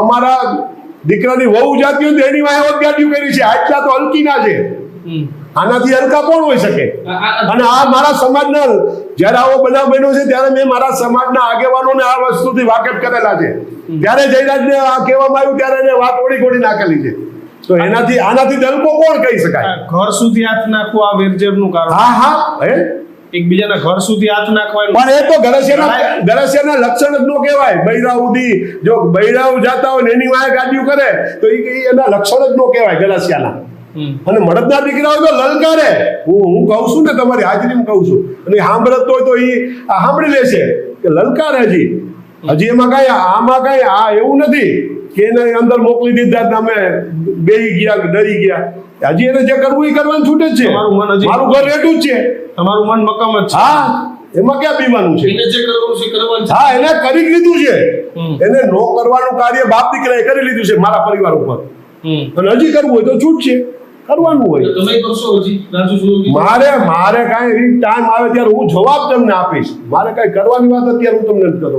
અમારા દીકરાની વહુ જાતિઓ તો એની વાહે ગાડીઓ કરી છે. આજના તો હલકીના છે. આનાથી હલકા કોણ હોઈ શકે? અને આ મારા સમાજના જ્યારે આવો બનાવ બન્યો છે ત્યારે મેં મારા સમાજના આગેવાનોને આ વસ્તુથી વાકેફ કરેલા છે. ત્યારે જયરાજને આ કહેવામાં આવ્યું ત્યારે એને વાત ઓળી ગોળી નાખેલી છે. તો એનાથી આનાથી દલકો કોણ કહી શકાય? ઘર સુધી હાથ નાખવું આ વેરઝેરનું કારણ. હા હા. હે? એકબીજાના ઘર સુધી હાથ નાખવાય પણ એ તો ગરસિયાના ગરસિયાના લક્ષણ જ નો કહેવાય. બૈરાવ ઉદી જો બૈરાવ જાતા હોય ને એની વાય ગાડીઓ કરે તો એ એ એના લક્ષણ જ નો કહેવાય ગરસિયાના અને મળદના દીકરા હોય તો લલકારે. હું હું કહું છું ને તમારી હાજરીમાં કહું છું. અને સાંભળતો હોય તો એ સાંભળી લેશે કે લલકારે હજી. હજી એમાં કઈ આમાં કઈ આ એવું નથી. કે એને અંદર મોકલી દીધા તમે બેહી ગયા ડરી ગયા. હજી એને જે કરવું એ કરવાનું છૂટે છે. મારું ઘર એટલું જ છે. તમારું મન મક્કમ જ છે. હા એમાં ક્યાં પીવાનું છે? એને જે કરવું છે કરવાનું હા એને કરી લીધું છે. એને નો કરવાનું કાર્ય બાપ દીકરાએ કરી લીધું છે મારા પરિવાર ઉપર. અને હજી કરવું હોય તો છૂટ છે. કરવાનું હોય. તમે કરશો હજી? મારે મારે કાંઈ ટાઈમ આવે ત્યારે હું જવાબ તમને આપીશ. મારે કાંઈ કરવાની વાત અત્યારે હું તમને નથી કરું